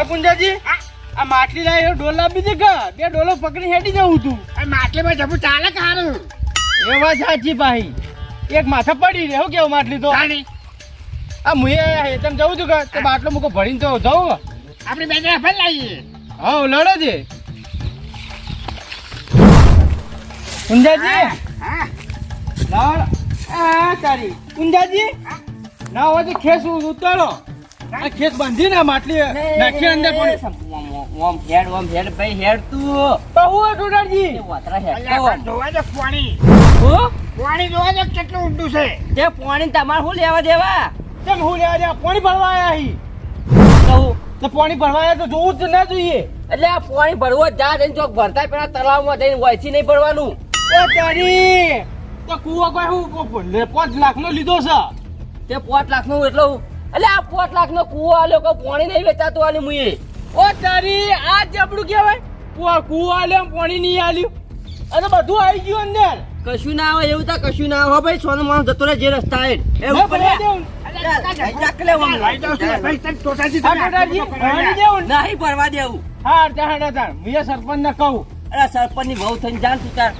હા કુંજાજી આ માટલી લાવી ડોલ લાવી દે કે બે ડોલો પકડી હેડી જવું તું. આ માટલીમાં જવું ચાલે કે એવા એ વાત સાચી ભાઈ. એક માથા પડી રે હું કેવું માટલી તો. આ મુએ હેતમ જવું છું કે તો બાટલો મૂકો ભરીને તો જવું આપણે બે જણા ફરી લાવીએ હા લડો છે કુંજાજી હા લડ. આ તારી. કુંજાજી ના હોય તો ખેસ ઉતારો. આ ખેસ બાંધી ને માટલી નાખી અંદર પણ ઓમ હેડ ઓમ હેડ ભાઈ હેડ તું. બહુ હે વાતરા હેડ તો. જોવા દે પાણી. હો? પાણી જોવા દે કેટલું ઊંડું છે. તે પાણી તમારે શું લેવા દેવા? તેમ હું લેવા દે પાણી ભરવા આયા હી. કહું તો પાણી ભરવા આયા તો જોવું જ ના જોઈએ. એટલે આ પાણી ભરવો જ જા જઈને ચોક ભરતા પેલા તળાવમાં જઈને વયથી નહીં ભરવાનું. એ તારી! તો કુવો કોઈ હું લે પાંચ લાખ નો લીધો છે. તે પાંચ લાખનું એટલું એટલે આ પોત લાખ નો કુવો આલ્યો કે પાણી નહીં વેચાતું આલ્યું મુએ ઓ તારી આ જબડું કહેવાય કુવા કુવો આલ્યો પાણી નહીં આલ્યું અને બધું આવી ગયું અંદર કશું ના હોય એવું તો કશું ના આવે ભાઈ સોનો માણસ જતો રહે જે રસ્તા એ એવું ને? નહીં ભરવા દેવું હા સરપંચ ને કહું અરે સરપંચની બહુ થઈને જાન તું તાર.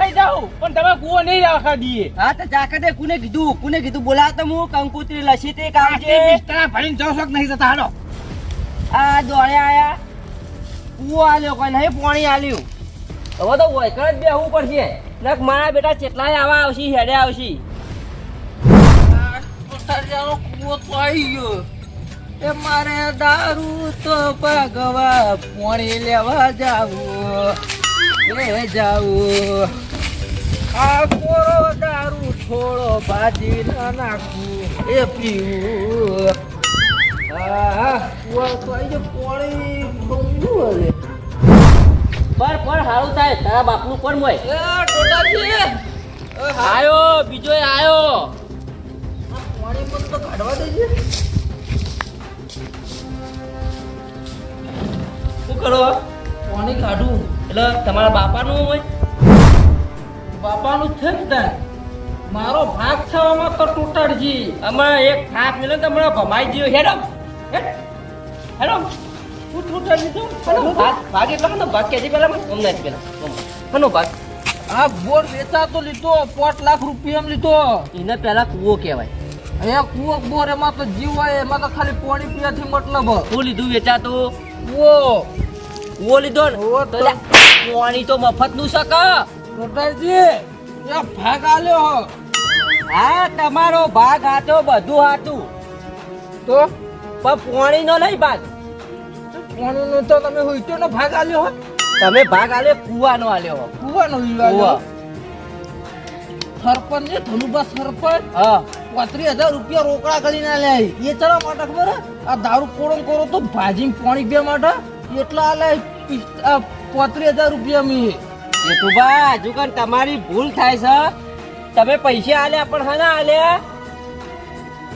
થઈ જાઉં. પણ તમે કુવો નહીં રાખવા દઈએ હા તો જાકે દે કુને કીધું કુને કીધું બોલા તો હું કંકુત્રી લસી તે કાવજે બિસ્તરા ભરીને જાઉં છો નહીં જતા? હાલો. આ દોડે આયા. કુવો આલ્યો કોઈ નહીં પાણી આલ્યું. હવે તો વૈકણ જ બેહવું પડશે. નક મારા બેટા ચેટલાય આવા આવશી હેડે આવશી. કુવો તો આવી ગયો. એ મારે દારૂ તો ભાગવા પોણી લેવા જાવું એ જાવું. આ કોરો દારૂ થોડો ભાજી ના નાખું એ પીવું. પર પર હારું થાય તારા બાપનું પણ મોય. આયો બીજો એટલે તમારા બાપાનું હોય? બાપાનું છે ને તાર. મારો ભાગ છે આમાં તો ટોટાડજી આમાં એક ભાગ મિલે તો હમણાં ભમાઈ ગયો. હેડો. હેડ. હું ટોટાડજી તો હેડો ભાગ ભાગ એટલે મને ભાગ કેજી પહેલાં મને ગમ પહેલાં પેલા. ભાગ. આ બોર વેચાતો લીધો પોટ લાખ રૂપિયા લીધો. એને પેલા કૂવો કહેવાય. એ કુવો બોર એમાં તો જીવ હોય એમાં તો ખાલી પાણી પીવાથી મતલબ. શું લીધું વેચાતું? કુવો. કૂવો લીધો ને. કૂવો તો. પાણી તો મફતનું શક ટોટાજી એ ભાગ આલ્યો હો. હા તમારો ભાગ હાથો બધું હાથું તો? પણ પાણી નો નહીં ભાગ. પાણીનો તો તમે હુઈટોનો ભાગ આલ્યો હો. તમે ભાગ આલ્યો કૂવાનો આલ્યો કુવાનો નો વિવાદ સરપંચ ને ધનુભા સરપંચ. હા. પાંત્રીસ હજાર રૂપિયા રોકડા કરીને લે એ ચલા માટે ખબર આ દારૂ કોડો કરો તો ભાજી પાણી બે માટે. એટલા આલે પોત્રીસ હજાર રૂપિયા મી જેઠુભા હજુ કણ તમારી ભૂલ થાય છે. તમે પૈસા આલ્યા પણ હના આલ્યા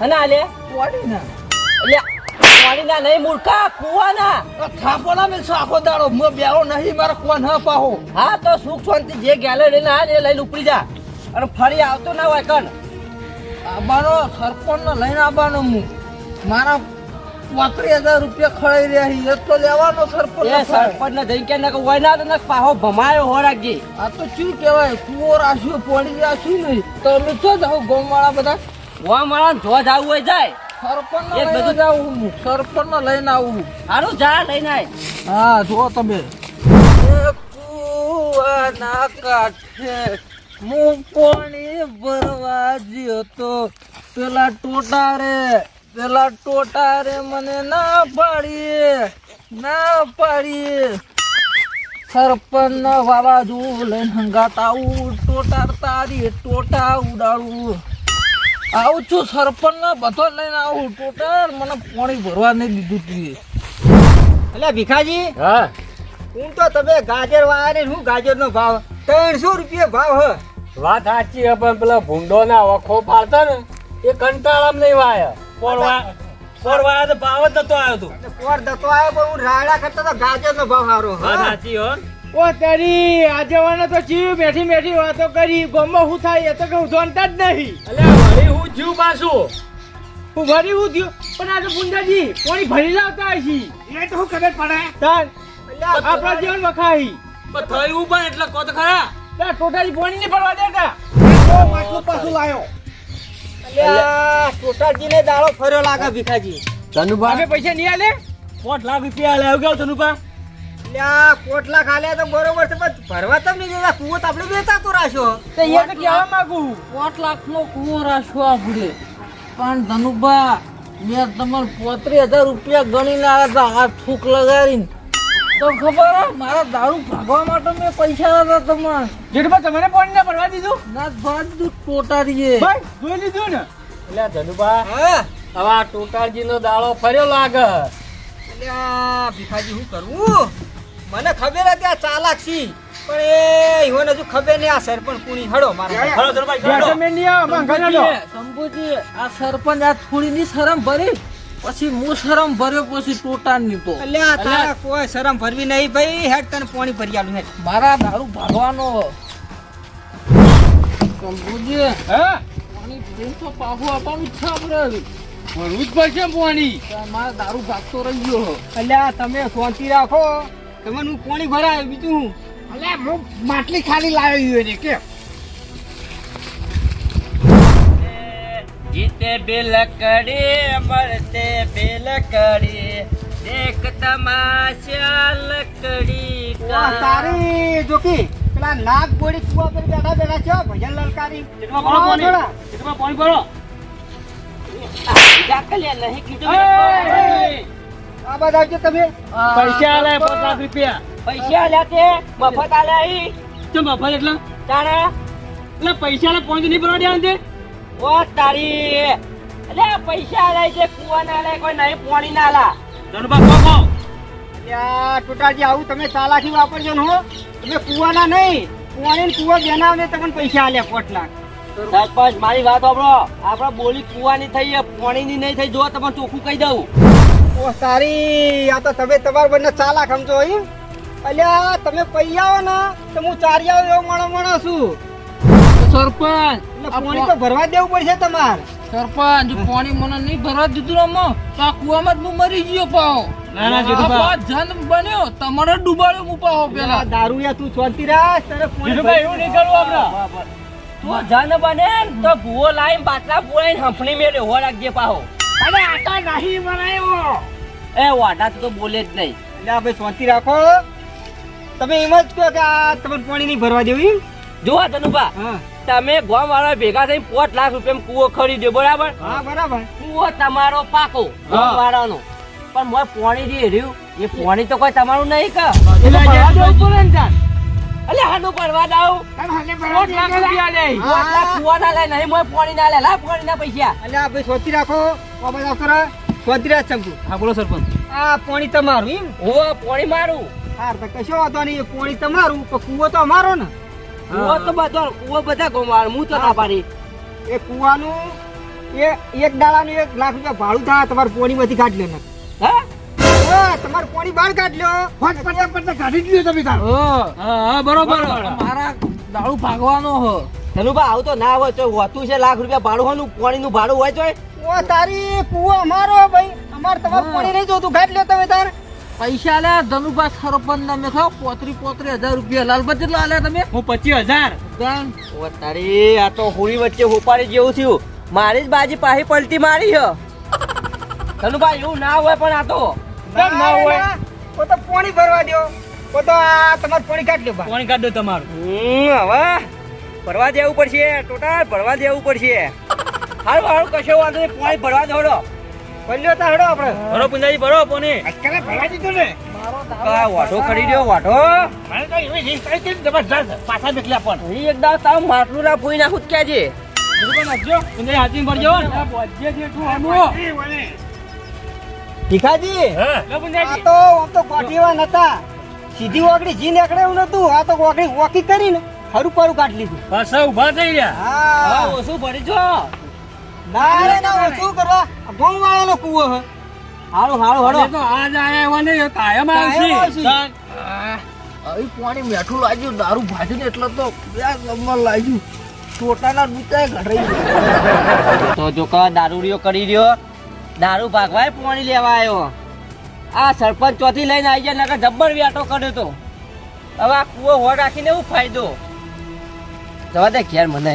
હના આલ્યા પાણી ના પાણીના નહીં મૂર્ખા કૂવાના. આ થાપોલા મેં આખો દાડો મેં નહીં મારા કોણ હ પાહો. હા તો સુખ શાંતિ જે ગેલે લઈને આ એ લઈને ઉપડી જા. અને ફરી આવતો ના હોય કણ. આબાનો સરપંચ લઈને હું મારા પાંત્રીસ હજાર રૂપિયા ખડાઈ રહ્યા છે. તો લેવાનો સરપંચ એ સરપંચ ને જઈ કે નક હોય ના તો નક પાહો ભમાયો હો રાખજે આ તો શું કહેવાય? કુવો રાખ્યો પાણી રાખ્યું નહીં? તો અમે તો જાવ ગામવાળા બધા. મારા જો જાવું હોય જાય. સરપંચ ને લઈને જાઉં હું. સરપંચ ને લઈને આવું હારું જા લઈને આય. હા જો તમે. કુવાના કાંઠે હું પાણી ભરવા જ્યો તો. પેલા ટોટા રે. પેલા ટોટા રે મને ના પાડીએ ના પાડીએ સરપંચ ના વાવાઝોડું લઈને હંગાતા આવું ટોટા તારી ટોટા ઉડાડું. આવું છું સરપંચ ના બધો લઈને આવું. ટોટા મને પાણી ભરવા નહીં દીધું તું એટલે ભીખાજી હા. હું તો તમે ગાજર વાળા ને શું ગાજર નો ભાવ? ત્રણસો રૂપિયા ભાવ હ. વાત સાચી પણ પેલા ભૂંડો ના વખો પાડતા ને એ કંટાળામ નહીં વાયા. પોરવા પોરવા તો ભાવ જ નતો આવ્યો તો. પોર દતો આવ્યો પણ હું રાયડા કરતા તો ગાજર નો ભાવ સારો હા. સાચી હો. ઓ તારી આજવાને તો જીવ બેઠી બેઠી વાતો કરી ગમો હું થાય એ તો કઈ જોનતા જ નહીં. અલ્યા વળી હું જીવ પાછું? હું વળી હું થયું? પણ આ તો પુંજાજી કોણી ભરી લાવતા હશી એ તો હું ખબર પડે? તાર આપણા જીવન વખાઈ. પણ થયું પણ એટલે કોત ખરા. ટોટાજી પાણી નહીં ભરવા દેતા. માટલું પાછું પાછું લાયો. ટોટાજીને દાડો ફર્યો લાગે ભીખાજી. ધનુભા? અમે પૈસા નહીં આલે? કોટ લાખ રૂપિયા લાવ ગયો ધનુભા? અલ્યા કોટ લાખ આલ્યા તો બરોબર છે પણ ભરવા તમ નહીં દેતા કુવો તો આપણે વેચાતો રાખ્યો. તો એ તો કહેવા માંગુ. કોટ લાખનો કુવો રાખ્યો આપણે. પણ ધનુભા મેં તમારે પોત્રીસ હજાર રૂપિયા ગણીને આવ્યા હતા આ થૂક લગાડીને. તો ખબર મારા દારૂ ભાગવા માટે મેં પૈસા હતા તમારે. જેઠબા તમારે પાણી ના ભરવા દીધું? ના ભાગ ટોટારીએ. ભાઈ જોઈ લીધું ને? એટલે ધનુભા હા. હવે આ ટોટારજી નો દાડો ફર્યો લાગે. અલ્યા ભીખાજી શું કરવું મને ખબર હતી આ ચાલાક છી પણ એ ઈવન હજુ ખબર નહીં આ સરપંચ કુણી. હડો મારા હડો ધનુભાઈ હડો. મેં નહીં આ સરપંચ આ થોડી ની શરમ ભરી? પછી હું શરમ ભર્યો પછી ટોટા તો અલ્યા તારા કોઈ શરમ ભરવી નહીં ભાઈ. હેડ તને પાણી ભરી આલું હેડ. મારા દારૂ ભરવાનો શંભુજી હે? પાણી ભરી તો પાહુ આપવાનું છે આપણે. ભરવું જ પડશે પાણી. મારા દારૂ ભાગતો રહી ગયો અલ્યા તમે શાંતિ રાખો. તમે હું પાણી ભરાય બીજું અલ્યા અલે હું માટલી ખાલી લાવ્યો છે કે જીતે બિલકડી મરતે બિલકડી દેખ તમાશા લકડી કા તારી જોકી પેલા નાગ બોડી કુવા પર બેઠા બેઠા છો ભજન લલકારી. જેટલો ભરો પાણી. જેટલો પાણી ભરો આ બધા આવજો તમે? પૈસા આલે પાંચ લાખ રૂપિયા. પૈસા આલ્યા તે મફત આલ્યા ઈ. તો મફત એટલે? તારા એટલે પૈસા આલે પાંચ નહીં ભરવા તે? ઓ તારી. એટલે પૈસા આલ્યા છે કુવા ના આલ્યા કોઈ નહીં પાણી ના આલા. ધનબા કોકો ટોટાજી આવું તમે ચાલાકી વાપરજો ને હો. તમે કુવાના નહીં પાણી કુવા બેનાવને તમને પૈસા આલે પોટ લાખ સરપંચ મારી વાત સાંભળો. આપડે બોલી કુવાની થઈ પાણીની નહીં થઈ જો તમને ચોખ્ખું કહી દઉં. ઓ તારી આ તો તમે તમારા બંને ચાલાક સમજો એમ અલ્યા તમે પૈ આવો ને તો હું ચારી આવો એવો મણો મણો છું. સરપંચ પાણી તો ભરવા જ દેવું પડશે તમારે. સરપંચ જો પાણી મને નહીં ભરવા દીધું અમો તો આ કુવામાં જ હું મરી ગયો પાઓ ના, ના. આ પાંચ બન્યો. તમારે ડૂબાડ્યો હું પાહો પેલા. પેલા દારૂ તું શાંતિ રાખ તારે પાણી એવું નહીં કરવું આપણે. તું જન બને તો ભૂવો લાઈન બાટલા પુરાઈને હંફણી મેળ્યો હો રાખજે પાહો. અરે આ નહીં બનાયો એ વાડા તો બોલે જ નહીં. એટલે આપણે શાંતિ રાખો. તમે એમ જ કહો કે આ તમને પાણી નહીં ભરવા દેવું જોવા તનુભા. હા. તમે ગામ વાળા ભેગા થઈને પોત લાખ રૂપિયા કુવો ખરીદ્યો બરાબર? હા બરાબર. કુવો તમારો પાકો ગોમ વાળાનો. પણ મોય પાણી જે રહ્યું એ પાણી તો કોઈ તમારું નહીં કે. અલે હાનું પડવા દાવ તમે હાલે ભરવા લાખ રૂપિયા લે પોત લાખ કુવા ના લે નહીં મોય પાણી ના લે. લા પાણી ના પૈસા. અલે આ ભાઈ સોચી રાખો આ ડોક્ટર સોચી રાખ હા બોલો સરપંચ. આ પાણી તમારું એમ? ઓ પાણી મારું. હા તો કશો વાંધો નહીં એ પાણી તમારું પણ કૂવો તો અમારો ને. કુવો તો બધો કુવો બધા ગોમાળ હું તો ના પાડી. એ કુવાનું એ એક દાડાનું એક લાખ રૂપિયા ભાડું થાય તમારે પોણીમાંથી કાઢ લે હા? હા તમારે પોણી બહાર કાઢ લ્યો ફટ પચાસ પચાસ કાઢી લ્યો તમે તાર. હા. હા બરોબર. મારા દાળું ભાગવાનો હો. ધનુભા આવું તો ના હોય. તો હોતું છે લાખ રૂપિયા ભાડું હોય પાણીનું ભાડું હોય તો ઓ તારી કુવો અમારો ભાઈ. અમારે તમારું પોણી નહીં જોતું. કાઢ લ્યો તમે તાર. પૈસા લે ધનુભા સરપંચ તમે મેં ખાવ પોત્રી પોત્રી હજાર રૂપિયા લાલબત કેટલા આલ્યા તમે? હું પચીસ હજાર. ઓ તારી આ તો હોળી વચ્ચે હોપારી જેવું થયું. મારી જ બાજી પાહી પલટી મારી છે ધનુભા એવું ના હોય પણ આ તો. ના હોય. ઓ તો પોણી ભરવા દ્યો. ઓ તો આ તમારે પોણી કાઢ લ્યો પોણી કાઢ દો તમારું હવે ભરવા દેવું પડશે. ટોટલ ભરવા દેવું પડશે. હારું હારું કશો વાંધો નહીં. પોણી ભરવા દોડો ભલ્યો તા હેડો આપણે. ભરો પુંજાજી ભરો પોની. આજકાલ ભરવા દીધું ને. આ વાઢો ખરીદ્યો વાઢો. મને તો એવી રીત થઈ હતી જબરજસ્ત. પાછા નીકળ્યા પણ. અહીં એક દાવ તાવ માટલું ના ફોઈ નાખું જ ક્યાં છે પુંજાજી હાથી ભરજો જે જેઠું આનું. ભીખાજી? હા. પુંજાજી. તો આમ તો ગોઠીવા નતા. સીધી ઓગળી જી નીકળે એવું નતું. આ તો ઓગળી વોકી કરીને હરું પરું કાઢી લીધું. પાછા ઊભા થઈ હા ઓછું ભરી જો. ના રે ના ઓછું કરવા? ગોમ વાળાનો કૂવો હે હારું અને તો આજ આયા એવા નહીં કાયમ આવશે. અહીં પાણી મેઠું લાગ્યું દારૂ ભાજીને એટલે તો બે નંબર લાગ્યું. ટોટાના ડૂચાય ઘડાઈ તો જો કા દારૂડિયો કરી રહ્યો? દારૂ ભાગવાય પાણી લેવા આવ્યો આ સરપંચ ચોથી લઈને આવી ગયા નકર જબ્બર વ્યાટો કર્યો તો. હવે આ કૂવો હોડ રાખીને એવું ફાયદો. જવા દે ઘેર મને.